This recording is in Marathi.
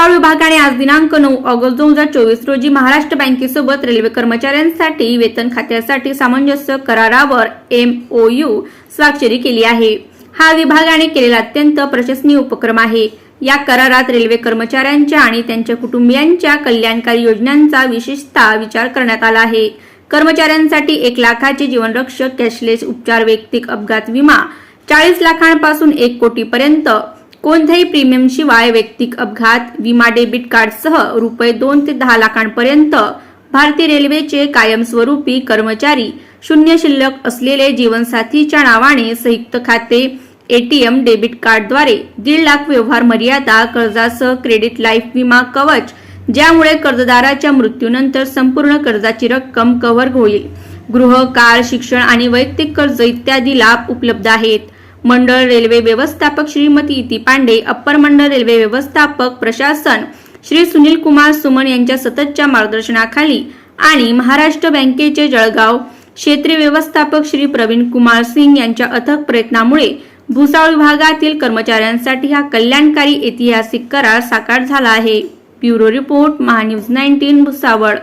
भुसावळ विभागाने आज दिनांक नऊ ऑगस्ट दोन हजार चोवीस रोजी महाराष्ट्र बँकेसोबत रेल्वे कर्मचाऱ्यांसाठी वेतन खात्यासाठी सामंजस्य करारावर एमओयू स्वाक्षरी केली आहे. हा विभागाने केलेला अत्यंत प्रशंसनीय उपक्रम आहे. या करारात रेल्वे कर्मचाऱ्यांच्या आणि त्यांच्या कुटुंबियांच्या कल्याणकारी योजनांचा विशेषतः विचार करण्यात आला आहे. कर्मचाऱ्यांसाठी एक लाखाचे जीवनरक्षक कॅशलेस उपचार वैयक्तिक अपघात विमा चाळीस लाखांपासून एक कोटीपर्यंत कोणत्याही प्रीमियमशिवाय वैयक्तिक अपघात विमा डेबिट कार्डसह रुपये दोन ते दहा लाखांपर्यंत भारतीय रेल्वेचे कायमस्वरूपी कर्मचारी शून्य शिल्लक असलेले जीवनसाथीच्या नावाने संयुक्त खाते एटीएम डेबिट कार्डद्वारे दीड लाख व्यवहार मर्यादा कर्जासह क्रेडिट लाईफ विमा कवच ज्यामुळे कर्जदाराच्या मृत्यूनंतर संपूर्ण कर्जाची रक्कम कव्हर होईल. गृह कार शिक्षण आणि वैयक्तिक कर्ज इत्यादी लाभ उपलब्ध आहेत. मंडळ रेल्वे व्यवस्थापक श्रीमती इती पांडे अप्पर मंडळ रेल्वे व्यवस्थापक प्रशासन श्री सुनील कुमार सुमन यांच्या सततच्या मार्गदर्शनाखाली आणि महाराष्ट्र बँकेचे जळगाव क्षेत्रीय व्यवस्थापक श्री प्रवीण कुमार सिंग यांच्या अथक प्रयत्नामुळे भुसावळ विभागातील कर्मचाऱ्यांसाठी हा कल्याणकारी ऐतिहासिक करार साकार झाला आहे. Bureau report MahaNews nineteen Bhusawal.